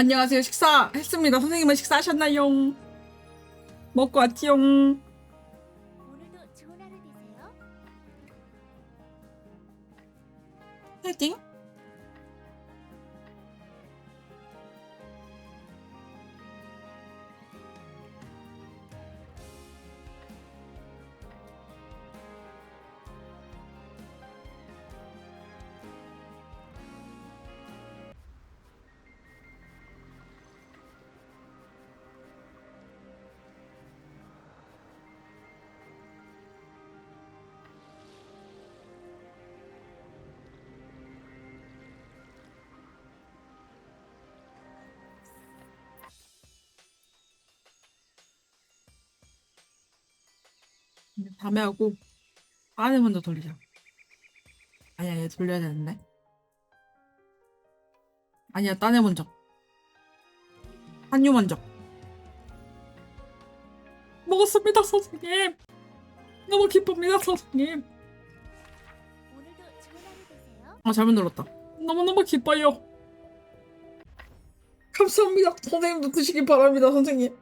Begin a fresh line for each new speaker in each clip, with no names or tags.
안녕하세요. 식사했습니다. 선생님은 식사하셨나요? 먹고 왔지요. 다음에 하고 안에 먼저 돌리자. 아니야, 얘 돌려야 되는데. 아니야, 딴애 먼저. 한유 먼저. 먹었습니다, 선생님. 너무 기쁩니다, 선생님. 아, 잘못 눌렀다. 너무너무 기뻐요. 감사합니다. 선생님도 드시기 바랍니다, 선생님.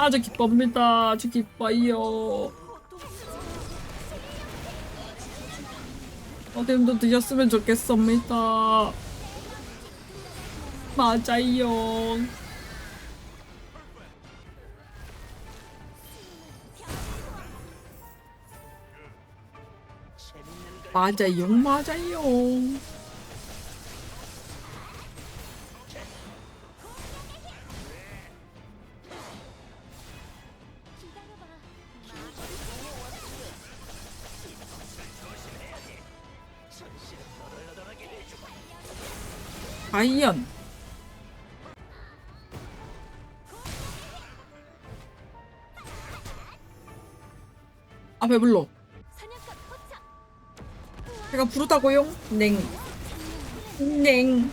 아주 기쁩니다. 아주 기뻐요. 선생님도 드셨으면 좋겠습니다. 맞아요. 맞아요, 맞아요. 과연 아 배불러. 배가 부르다고요? 냉 냉.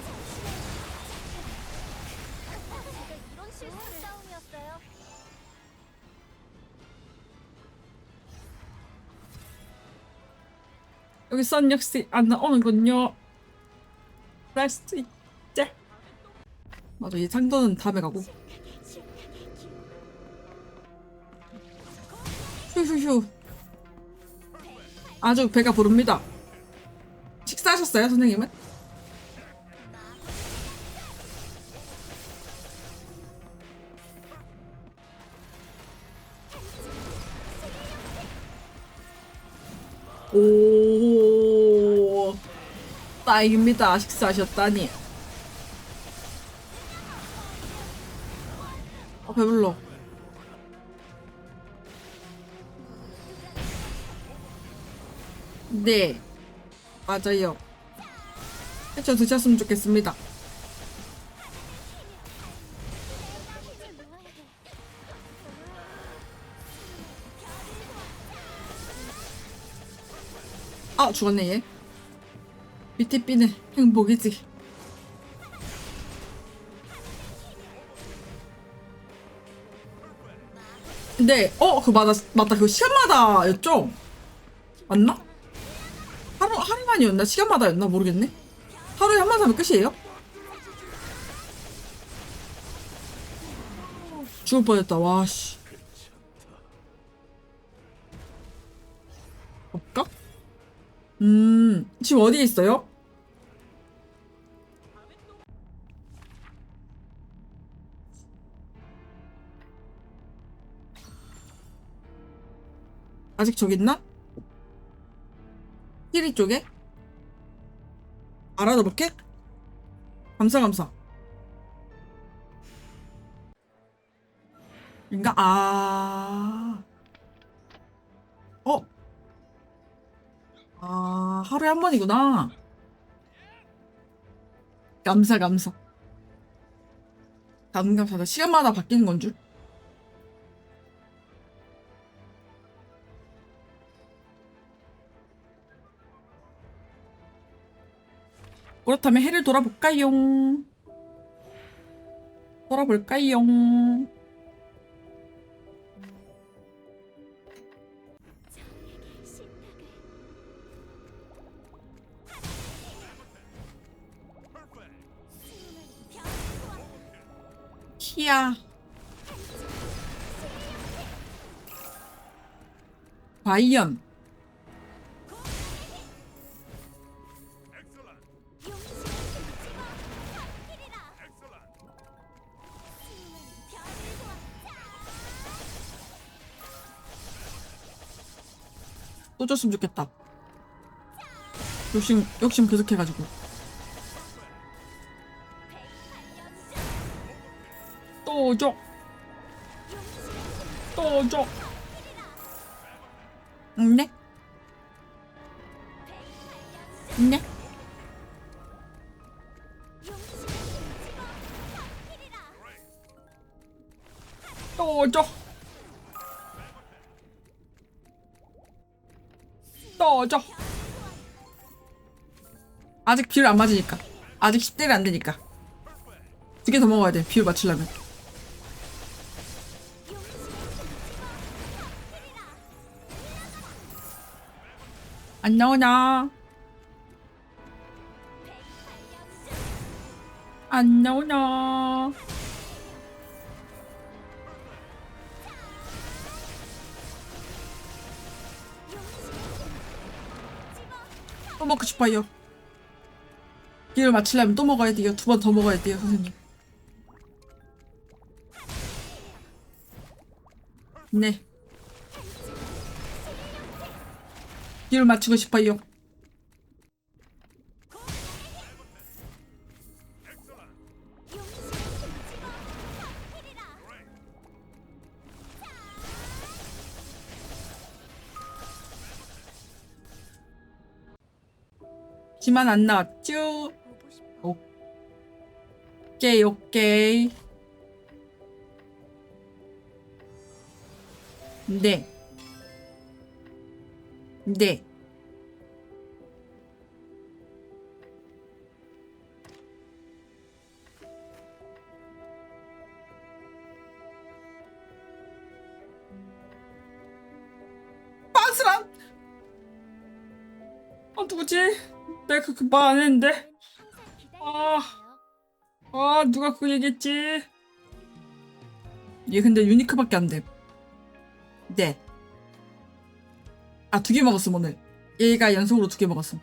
제가.
여기 선 역시 안 나오는군요 그럴 수 있지 맞아 이 상도는 다음에 가고. 휴휴휴. 아주 배가 부릅니다. 식사하셨어요 선생님은? 오 다행입니다. 식사하셨다니 배불러. 네. 맞아요. 해쳐 드셨으면 좋겠습니다. 아 죽었네 얘. 밑에 삐는 행복이지 근데 어 그거 맞아 맞다. 그거 시간마다였죠? 맞나? 하루 하루만이었나? 시간마다였나? 모르겠네. 하루에 한 번 사면 끝이에요? 죽을 뻔했다. 와씨. 없까? 음, 지금 어디에 있어요? 아직 저기 있나? 히리 쪽에? 알아둬볼게? 감사, 감사. 인가? 아. 어? 아, 하루에 한 번이구나. 감사, 감사. 감감사다. 시간마다 바뀌는 건 줄. 그렇다면 해를 돌아볼까요? 돌아 돌아볼까요? 키야. 과연 또 줬으면 좋겠다. 욕심 욕심 계속해가지고 또 줘. 또 줘. 네? 네? 아직 비율 안 맞으니까. 아직 10대를 안 되니까. 두 개 더 먹어야 돼. 비율 맞추려면. 안 나오나? 안 나오나? 또 먹고 싶어요. 비율 맞추려면 또 먹어야 돼요. 두 번 더 먹어야 돼요, 선생님. 네. 비율 맞추고 싶어요. 지만 안 나왔죠? 오케이, 오케이. 네. 네. 빤스란! 아, 누구지? 내가 그렇게 말안 했는데. 아. 아, 누가 그 얘기했지? 얘 근데 유니크밖에 안 돼. 네. 아, 두 개 먹었음, 오늘. 얘가 연속으로 두 개 먹었음.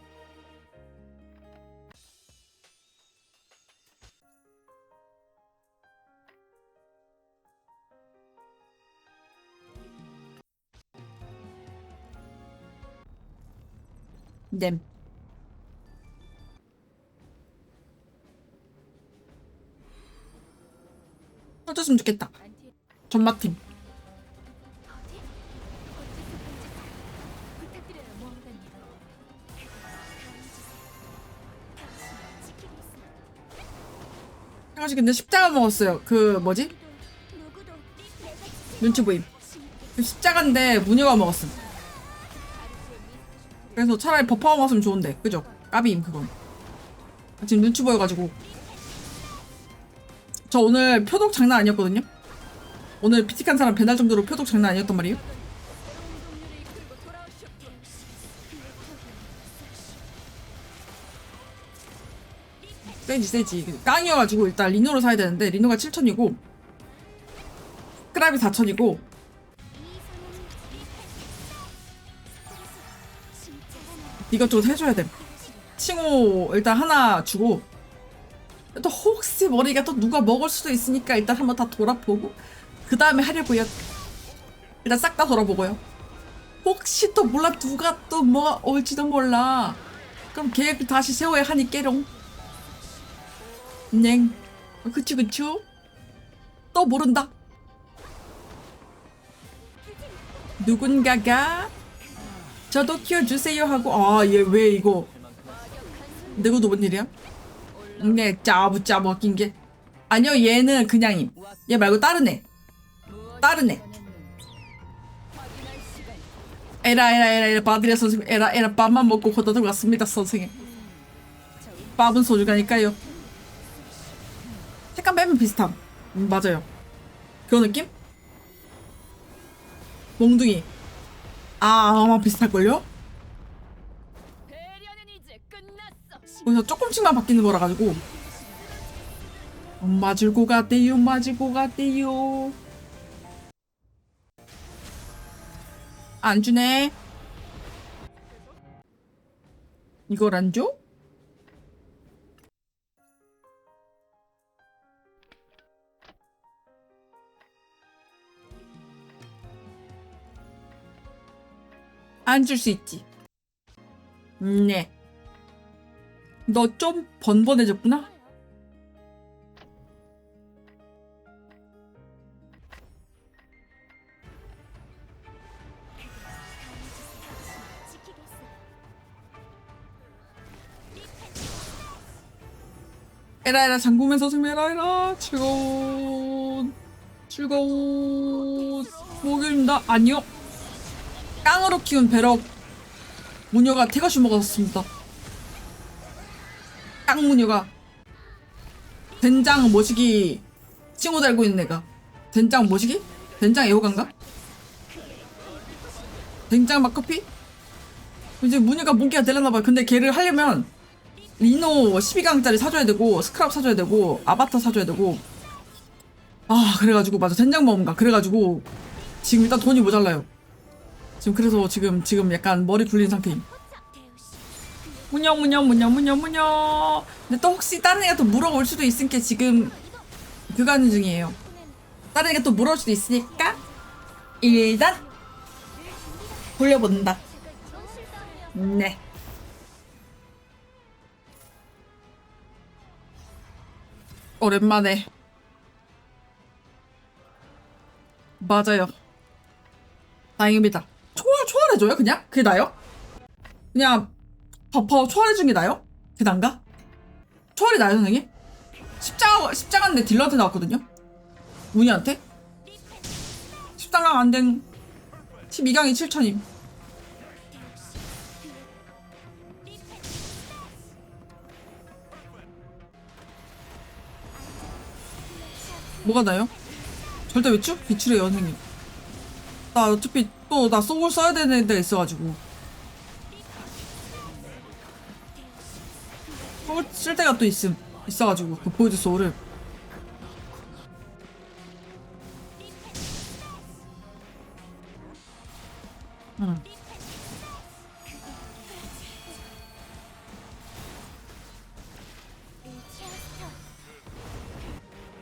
냄. 터졌으면 좋겠다. 전마팀. 사실 근데 십자가 먹었어요. 그 뭐지? 눈치 보임. 그 십자가인데 무녀가 먹었음. 그래서 차라리 버퍼가 먹었으면 좋은데, 그죠? 까비임 그건. 지금 눈치 보여가지고. 저 오늘 표독 장난 아니었거든요. 오늘 피틱한 사람 배날 정도로 표독 장난 아니었단 말이에요. 세지 세지 깡이어가지고 일단 리노를 사야 되는데 리노가 7천이고 크랍이 4천이고 이것저것 해줘야 돼 칭호 일단 하나 주고 또 혹시 머리가 또 누가 먹을 수도 있으니까 일단 한번 다 돌아보고 그 다음에 하려고요. 일단 싹 다 돌아보고요. 혹시 또 몰라 누가 또 뭐가 올지도 몰라. 그럼 계획 다시 세워야 하니 깨롱. 냉. 그치 그쵸? 또 모른다. 누군가가 저도 키워주세요 하고 아 얘 왜 이거? 내고도 뭔 일이야? 네 짜부짜부 낀게 아니요 얘는 그냥임 얘 말고 다른 애 다른 애 에라 에라 에라 에라 바드레 선생님 에라 에라 밥만 먹고 걷다 들어갔습니다 선생님 밥은 소주가니까요 색감 빼면 비슷함 음, 맞아요. 그런 느낌? 몽둥이. 아, 아마 비슷할걸요?
배려는 이제 끝났어.
그래서 조금씩만 바뀌는 거라 가지고. 맞을고 갔대요, 맞을고 갔대요. 안 주네. 이걸 안 줘? 안 줄 수 있지. 네. 너 좀 번번해졌구나?
지키겠어.
에라 에라 장구면서 승리해라 즐거운 즐거운 목요일입니다 아니요 깡으로 키운 배럭 무녀가 태거시 먹었습니다 깡 무녀가 된장 모시기 친구 달고 있는 애가 된장 모시기? 된장 애호간가? 된장 막커피? 이제 무녀가 문기가 되려나봐요 근데 걔를 하려면 리노 12강짜리 사줘야 되고 스크랍 사줘야 되고 아바타 사줘야 되고 아 그래가지고 맞아 된장 먹은가 그래가지고 지금 일단 돈이 모자라요 지금 그래서 지금 지금 약간 머리 굴린 상태임. 무녀 무녀 무녀 무녀 무녀. 근데 또 혹시 다른 애가 또 물어올 수도 있으니까 지금 그거 하는 중이에요. 다른 애가 또 물어올 수도 있으니까 일단 돌려본다. 네. 오랜만에. 맞아요. 다행입니다. 초월 초월해줘요 그냥? 그게 나요? 그냥 버퍼 초월해 준 게 나요? 난가? 초월이 나요 선생님? 십자가 십자가인데 딜러한테 나왔거든요 문희한테 십자가 안된 12강이 7천임 뭐가 나요? 절대 외출? 비출의 선생님 나 어차피 또 나 소울 써야 되는 데가 있어가지고 소울 쓸 때가 또 있음 있어가지고 그 보여줄 소울을 응.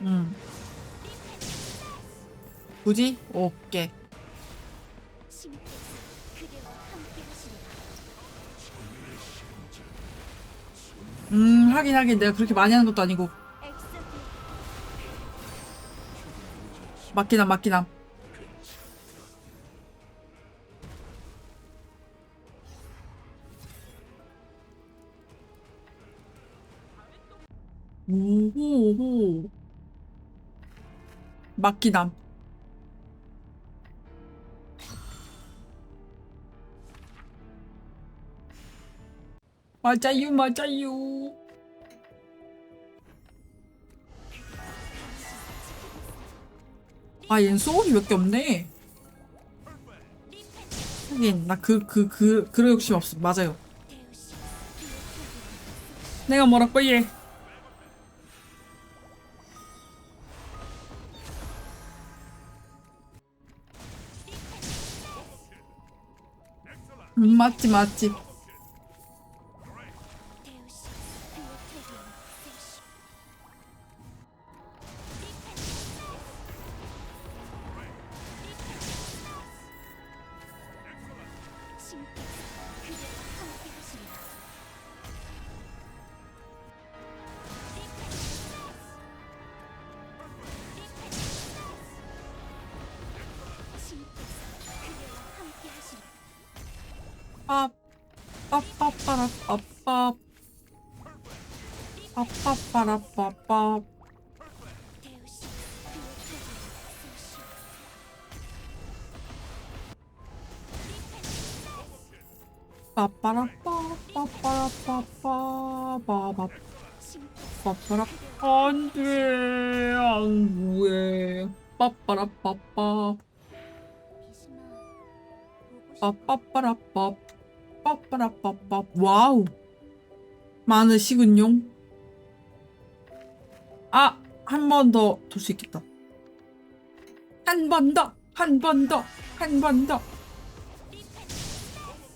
응. 굳이? 오케이 음 하긴 하긴. 내가 그렇게 많이 하는 것도 아니고. 맞긴 함 오호호 맞긴 함 맞아요 맞아요 아 얘는 소울이 몇 개 없네. 하긴 나 그 그 그 그런 욕심 없어 맞아요. 내가 뭐라고 얘? 음, 맞지 맞지 빠빠빠라빠빠 빠빠라빠 빠빠라빠빠. 빠빠 빠빠라 안돼 안돼 빠빠라 빠빠. 빠빠빠라 빠. 빠빠라 빠빠. 와우. 식은용 아 한 번 더 돌 수 있겠다. 한 번 더 한 번 더 한 번 더.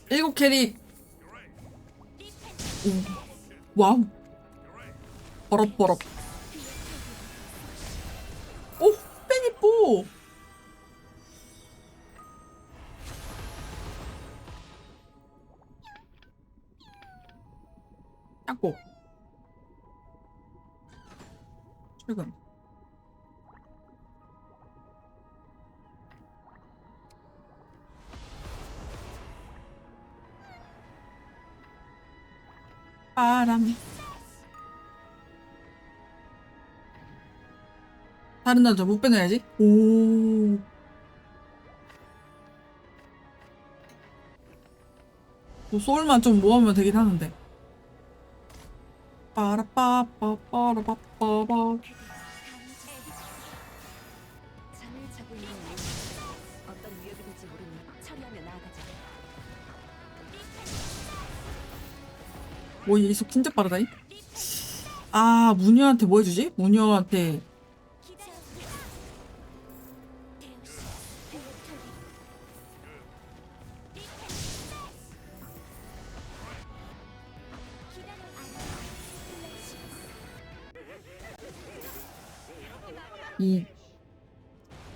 일곱 캐릭 오. 와우. 버럭버럭 출근 바람. 다른 남자 못 빼내야지. 오. 뭐 소울만 좀 모으면 되긴 하는데 빠라빠빠빠라빠빠빠
잠을 자고 있는 우리 어떤 위협이 될지 모르니 처리하며 나아가자.
뭐 이속 진짜 빠르다잉 아 무녀한테 뭐 해주지? 무녀한테 이.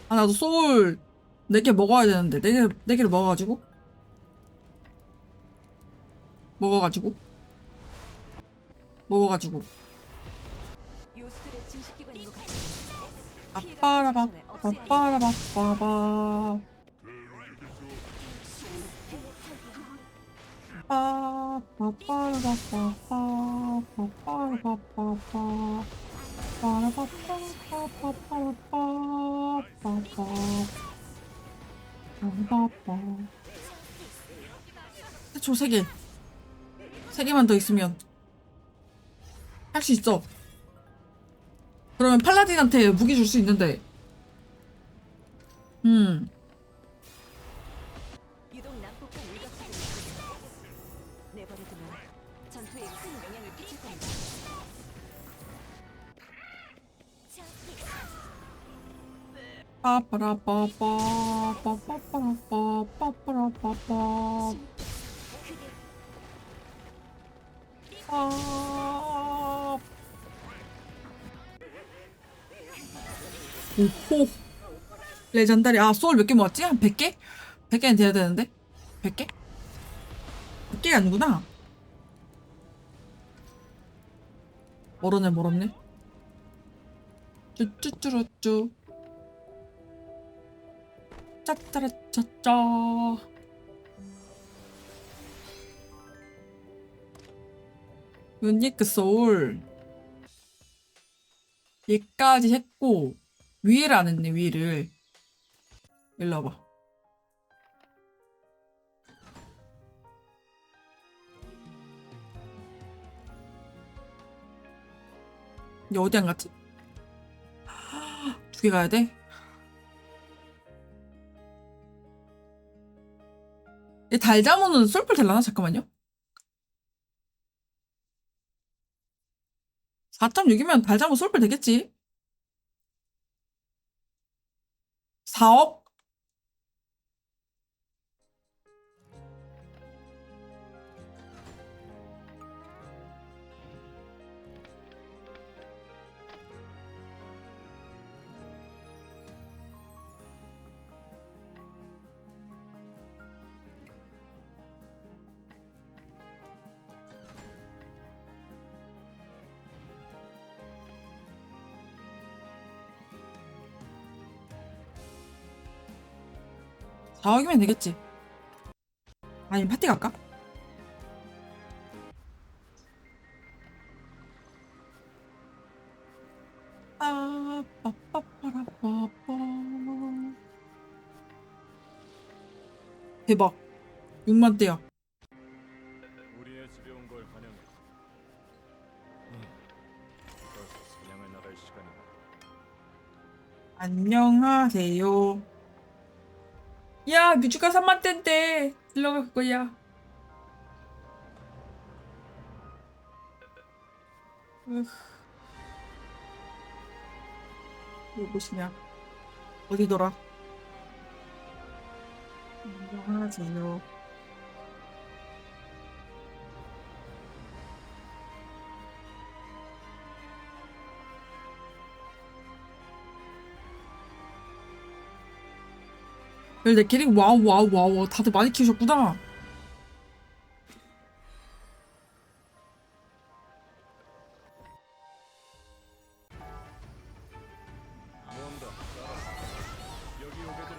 아, 나도 소울 4개 먹어야 되는데, 4개, 4개를 먹어가지고. 먹어가지고. 먹어가지고. 아빠라바, 아빠라바, 빠바. 빠, 빠빠라바, 빠빠, 빠빠라바, 빠빠. 빠빠. 빠라바. 해초 3개. 3개만 더 있으면 할 수 있어. 그러면 팔라딘한테 무기 줄 수 있는데. 음. 빠빠라빠빠 빠빠빠라빠 빠빠라빠빠 아. 오호 레전다리 아 소울 몇 개 모았지? 한 100개? 100개는 돼야 되는데 100개? 100개가 아니구나 멀었네 멀었네 쭈쭈쭈루쭈 짜짜라짜짜 유니크 소울 얘까지 했고 위를 안 했네 위를 일로 와봐 어디 안 갔지? 두 개 가야 돼? 달자모는 솔플 될라나? 잠깐만요. 4.6이면 달자모 솔플 되겠지? 4억? 자학이면 되겠지. 아니 파티 갈까? 아, 대박. 6만 대야.
우리의 집에 온 걸 환영해. 음, 사냥을 나갈 시간이다.
안녕하세요. 야, 뮤즈가 3만 대인데 들러갈 거야. 으흐. 누구시냐? 어디더라? 안녕하세 요. 내 캐릭 와우 와우 와우 다들 많이 키우셨구나.
뭔다. 여기 오게들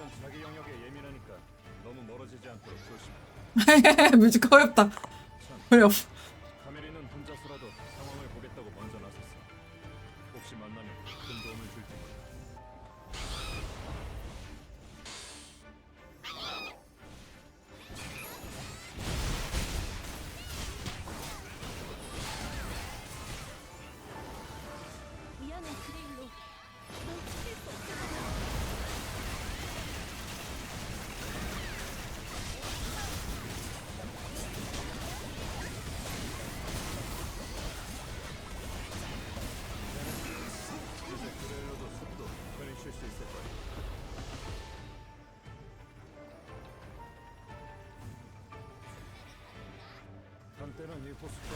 때는 이 호수가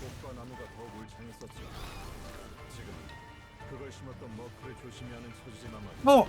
꽃과 나무가 더 울창했었지. 지금 그걸 심었던 머크를 조심히 하는 처지지만 말이야.
어,